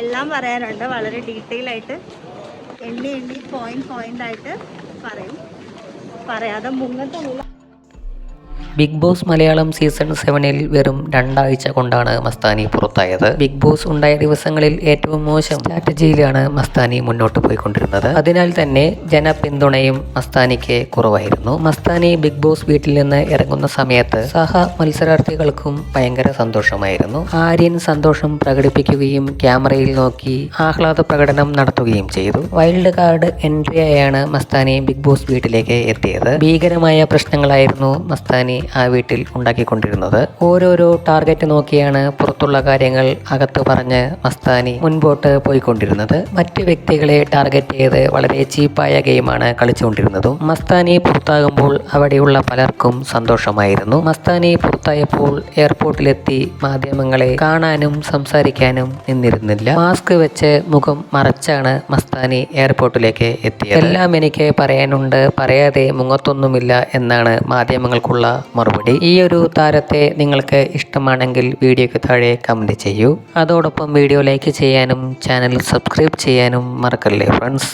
എല്ലാം പറയാനുണ്ട്. വളരെ ഡീറ്റെയിൽ ആയിട്ട് എണ്ണി എണ്ണി പോയിന്റ് പോയിന്റ് ആയിട്ട് പറയും. പറയാതെ മുങ്ങത്തൊന്നുമില്ല ബിഗ് ബോസ് മലയാളം സീസൺ സെവനിൽ വെറും രണ്ടാഴ്ച കൊണ്ടാണ് മസ്താനി പുറത്തായത്. ബിഗ് ബോസ് ഉണ്ടായ ദിവസങ്ങളിൽ ഏറ്റവും മോശം സ്ട്രാറ്റജിയിലാണ് മസ്താനി മുന്നോട്ട് പോയിക്കൊണ്ടിരുന്നത്. അതിനാൽ തന്നെ ജനപിന്തുണയും മസ്താനിക്ക് കുറവായിരുന്നു. മസ്താനി ബിഗ് ബോസ് വീട്ടിൽ നിന്ന് ഇറങ്ങുന്ന സമയത്ത് സഹ മത്സരാർത്ഥികൾക്കും ഭയങ്കര സന്തോഷമായിരുന്നു. ആര്യൻ സന്തോഷം പ്രകടിപ്പിക്കുകയും ക്യാമറയിൽ നോക്കി ആഹ്ലാദ പ്രകടനം നടത്തുകയും ചെയ്തു. വൈൽഡ് കാർഡ് എൻട്രിയായാണ് മസ്താനി ബിഗ് ബോസ് വീട്ടിലേക്ക് എത്തിയത്. ഭീകരമായ പ്രശ്നങ്ങളായിരുന്നു മസ്താനി ആ വീട്ടിൽ ഉണ്ടാക്കിക്കൊണ്ടിരുന്നത്. ഓരോരോ ടാർഗറ്റ് നോക്കിയാണ് പുറത്തുള്ള കാര്യങ്ങൾ അകത്ത് പറഞ്ഞ് മസ്താനി മുൻപോട്ട് പോയിക്കൊണ്ടിരുന്നത്. മറ്റ് വ്യക്തികളെ ടാർഗറ്റ് ചെയ്ത് വളരെ ചീപ്പായ ഗെയിമാണ് കളിച്ചുകൊണ്ടിരുന്നതും. മസ്താനി പുറത്താകുമ്പോൾ അവിടെയുള്ള പലർക്കും സന്തോഷമായിരുന്നു. മസ്താനി പുറത്തായപ്പോൾ എയർപോർട്ടിലെത്തി മാധ്യമങ്ങളെ കാണാനും സംസാരിക്കാനും നിന്നിരുന്നില്ല. മാസ്ക് വെച്ച് മുഖം മറച്ചാണ് മസ്താനി എയർപോർട്ടിലേക്ക് എത്തിയത്. എല്ലാം എനിക്ക് പറയാനുണ്ട് പറയാതെ മുഖത്തൊന്നുമില്ല എന്നാണ് മാധ്യമങ്ങൾക്കുള്ള മറുപടി. ഈ ഒരു താരത്തെ നിങ്ങൾക്ക് ഇഷ്ടമാണെങ്കിൽ വീഡിയോയ്ക്ക് താഴെ കമന്റ് ചെയ്യൂ. അതോടൊപ്പം വീഡിയോ ലൈക്ക് ചെയ്യാനും ചാനൽ സബ്സ്ക്രൈബ് ചെയ്യാനും മറക്കല്ലേ ഫ്രണ്ട്സ്